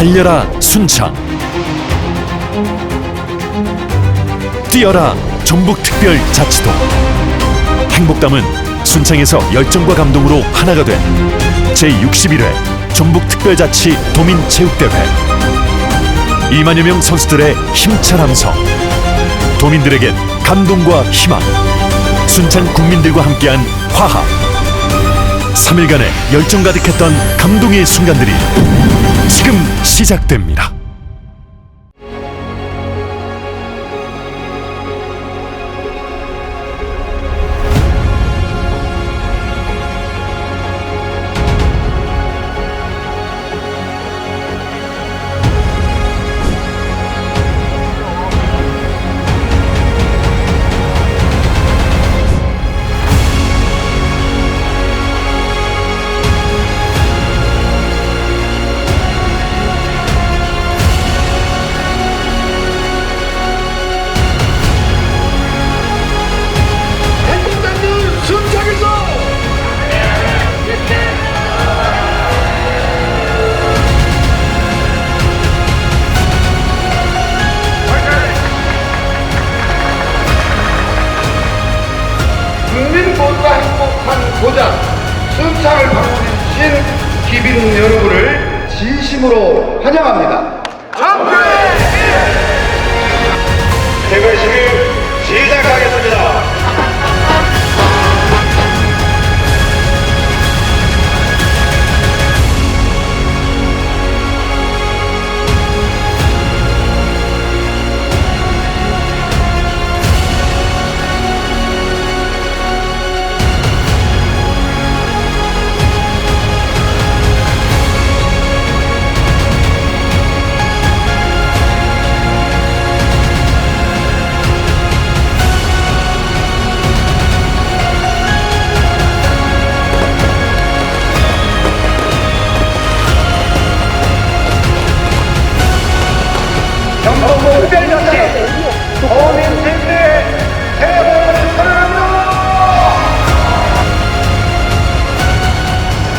달려라 순창. 뛰어라 전북특별자치도. 행복담은 순창에서 열정과 감동으로 하나가 된 제61회 전북특별자치 도민체육대회. 2만여 명 선수들의 힘찬 함성 도민들에겐 감동과 희망. 순창 국민들과 함께한 화합 3일간의 열정 가득했던 감동의 순간들이 지금 시작됩니다. 창을 방문해 주신 기빈 여러분을 진심으로 환영합니다.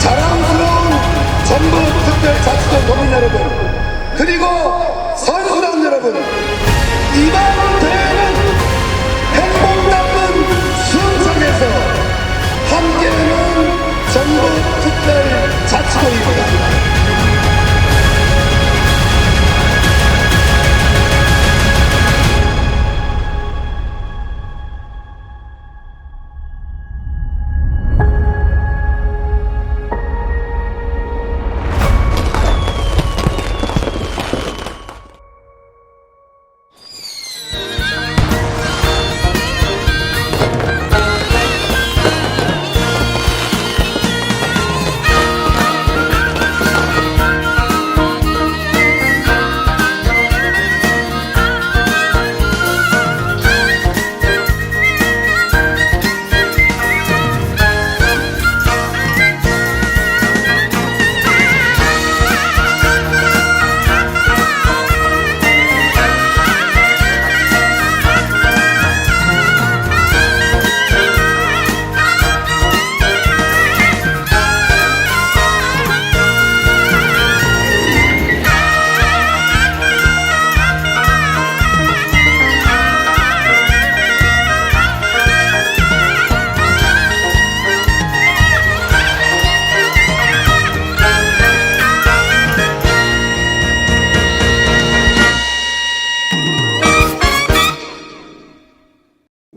자랑스러운 전북 특별자치도 도민 여러분 그리고 선수단 여러분 이번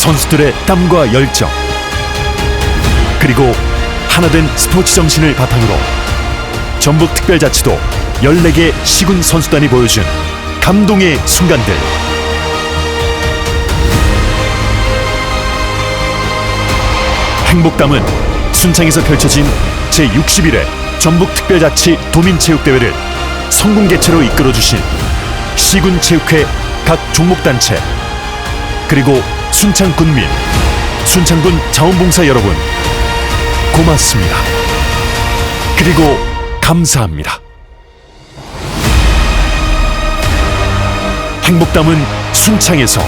선수들의 땀과 열정. 그리고 하나된 스포츠 정신을 바탕으로 전북특별자치도 14개 시군 선수단이 보여준 감동의 순간들. 행복담은 순창에서 펼쳐진 제61회 전북특별자치 도민체육대회를 성공 개최로 이끌어주신 시군체육회 각 종목단체 그리고 순창군민, 순창군 자원봉사 여러분 고맙습니다. 그리고 감사합니다. 행복담은 순창에서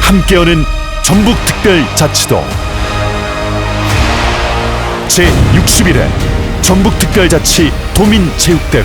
함께하는 전북특별자치도 제61회 전북특별자치 도민체육대회